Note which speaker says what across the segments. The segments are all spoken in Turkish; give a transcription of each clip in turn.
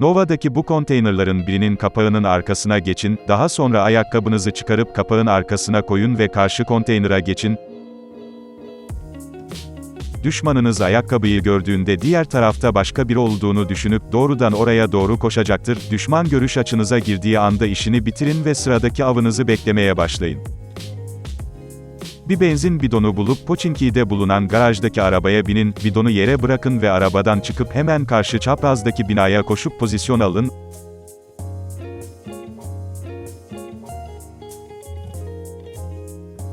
Speaker 1: Nova'daki bu konteynerların birinin kapağının arkasına geçin, daha sonra ayakkabınızı çıkarıp kapağın arkasına koyun ve karşı konteynera geçin. Düşmanınız ayakkabıyı gördüğünde diğer tarafta başka biri olduğunu düşünüp doğrudan oraya doğru koşacaktır. Düşman görüş açınıza girdiği anda işini bitirin ve sıradaki avınızı beklemeye başlayın. Bir benzin bidonu bulup Poçinki'de bulunan garajdaki arabaya binin, bidonu yere bırakın ve arabadan çıkıp hemen karşı çaprazdaki binaya koşup pozisyon alın.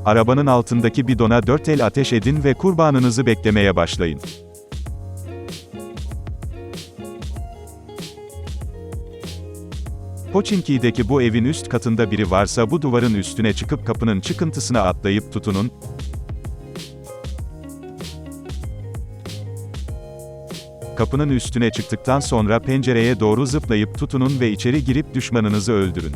Speaker 1: Arabanın altındaki bidona dört el ateş edin ve kurbanınızı beklemeye başlayın. Poçinki'deki bu evin üst katında biri varsa bu duvarın üstüne çıkıp kapının çıkıntısına atlayıp tutunun. Kapının üstüne çıktıktan sonra pencereye doğru zıplayıp tutunun ve içeri girip düşmanınızı öldürün.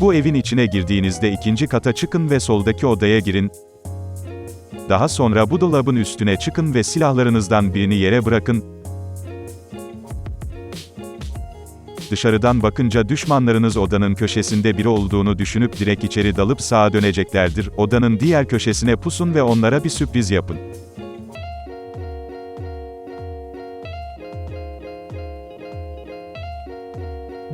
Speaker 1: Bu evin içine girdiğinizde ikinci kata çıkın ve soldaki odaya girin. Daha sonra bu dolabın üstüne çıkın ve silahlarınızdan birini yere bırakın. Dışarıdan bakınca düşmanlarınız odanın köşesinde biri olduğunu düşünüp direkt içeri dalıp sağa döneceklerdir. Odanın diğer köşesine pusun ve onlara bir sürpriz yapın.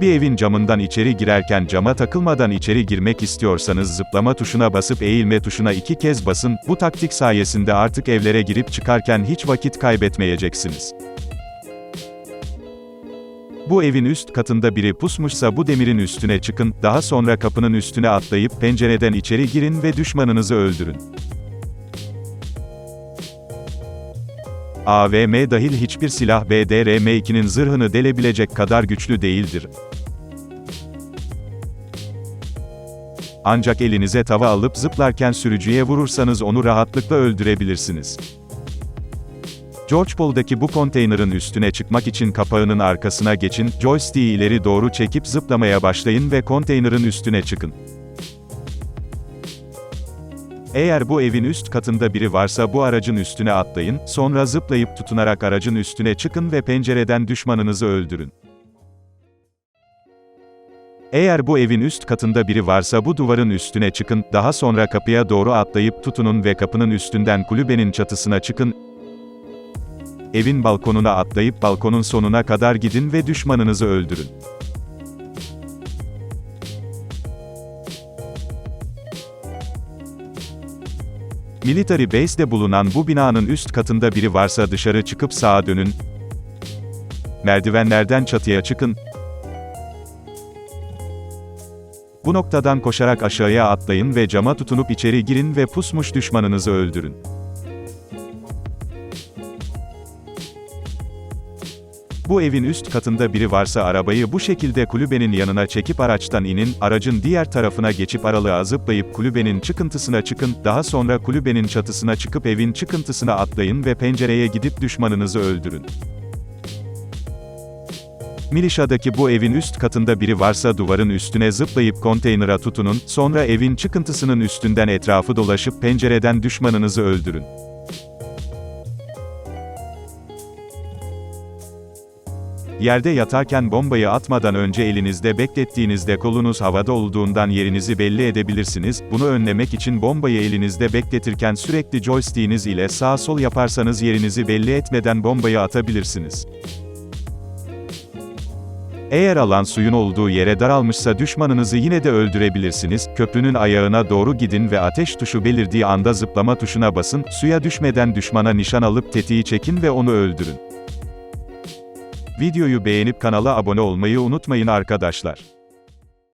Speaker 1: Bir evin camından içeri girerken cama takılmadan içeri girmek istiyorsanız zıplama tuşuna basıp eğilme tuşuna iki kez basın, bu taktik sayesinde artık evlere girip çıkarken hiç vakit kaybetmeyeceksiniz. Bu evin üst katında biri pusmuşsa bu demirin üstüne çıkın, daha sonra kapının üstüne atlayıp pencereden içeri girin ve düşmanınızı öldürün. AVM dahil hiçbir silah BDRM2'nin zırhını delebilecek kadar güçlü değildir. Ancak elinize tava alıp zıplarken sürücüye vurursanız onu rahatlıkla öldürebilirsiniz. George Paul'daki bu konteynerin üstüne çıkmak için kapağının arkasına geçin, joystick'i ileri doğru çekip zıplamaya başlayın ve konteynerin üstüne çıkın. Eğer bu evin üst katında biri varsa bu aracın üstüne atlayın, sonra zıplayıp tutunarak aracın üstüne çıkın ve pencereden düşmanınızı öldürün. Eğer bu evin üst katında biri varsa bu duvarın üstüne çıkın, daha sonra kapıya doğru atlayıp tutunun ve kapının üstünden kulübenin çatısına çıkın. Evin balkonuna atlayıp balkonun sonuna kadar gidin ve düşmanınızı öldürün. Military Base'de bulunan bu binanın üst katında biri varsa dışarı çıkıp sağa dönün. Merdivenlerden çatıya çıkın. Bu noktadan koşarak aşağıya atlayın ve cama tutunup içeri girin ve pusmuş düşmanınızı öldürün. Bu evin üst katında biri varsa arabayı bu şekilde kulübenin yanına çekip araçtan inin, aracın diğer tarafına geçip aralığa zıplayıp kulübenin çıkıntısına çıkın, daha sonra kulübenin çatısına çıkıp evin çıkıntısına atlayın ve pencereye gidip düşmanınızı öldürün. Milişa'daki bu evin üst katında biri varsa duvarın üstüne zıplayıp konteynera tutunun, sonra evin çıkıntısının üstünden etrafı dolaşıp pencereden düşmanınızı öldürün. Yerde yatarken bombayı atmadan önce elinizde beklettiğinizde kolunuz havada olduğundan yerinizi belli edebilirsiniz. Bunu önlemek için bombayı elinizde bekletirken sürekli joystick'iniz ile sağ sol yaparsanız yerinizi belli etmeden bombayı atabilirsiniz. Eğer alan suyun olduğu yere daralmışsa düşmanınızı yine de öldürebilirsiniz. Köprünün ayağına doğru gidin ve ateş tuşu belirdiği anda zıplama tuşuna basın. Suya düşmeden düşmana nişan alıp tetiği çekin ve onu öldürün. Videoyu beğenip kanala abone olmayı unutmayın arkadaşlar.